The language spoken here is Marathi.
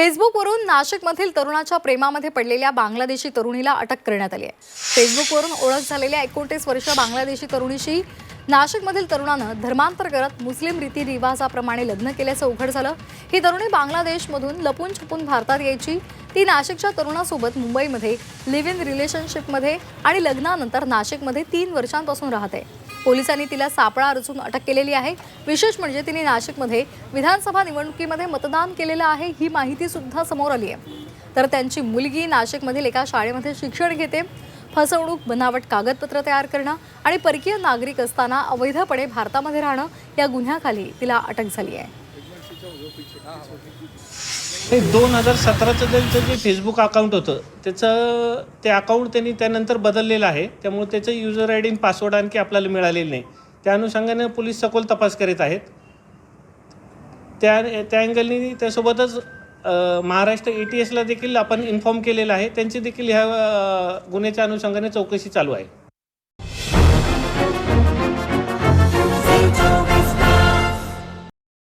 फेसबुकवरून नाशिकमधील तरुणाच्या प्रेमामध्ये पडलेल्या बांगलादेशी तरुणीला अटक करण्यात आली आहे. फेसबुकवरून ओळख झालेल्या एकोणतीस वर्ष बांगलादेशी तरुणीशी नाशिकमधील तरुणानं धर्मांतर करत मुस्लिम रीतीरिवाजाप्रमाणे लग्न केल्याचं उघड झालं. ही तरुणी बांगलादेशमधून लपून छपून भारतात यायची. ती नाशिकच्या तरुणासोबत मुंबईमध्ये लिव्ह इन रिलेशनशिपमध्ये आणि लग्नानंतर नाशिकमध्ये तीन वर्षांपासून राहते. पोलिसांनी तिला सापळा रचून अटक केलेली आहे. विशेष म्हणजे तिने नाशिकमध्ये विधानसभा निवडणुकीमध्ये मतदान केलेलं आहे ही माहिती सुद्धा समोर आली आहे. तर त्यांची मुलगी नाशिकमधील एका शाळेमध्ये शिक्षण घेते. फसवणूक बनावट कागदपत्र तयार करणं आणि परकीय नागरिक असताना अवैधपणे भारतामध्ये राहणं या गुन्ह्याखाली तिला अटक झाली आहे. दोन हजार सतराचं त्यांचं जे फेसबुक अकाउंट होतं त्याचं ते अकाउंट त्यांनी त्यानंतर बदललेलं आहे. त्यामुळे त्याचं युजर आय डी पासवर्ड आणखी आपल्याला मिळालेलं नाही. त्या अनुषंगाने पोलीस सखोल तपास करीत आहेत. त्या त्या अँगलनी त्यासोबतच महाराष्ट्र ए टी एसला देखील आपण इन्फॉर्म केलेलं आहे. त्यांची देखील ह्या गुन्ह्याच्या अनुषंगाने चौकशी चालू आहे.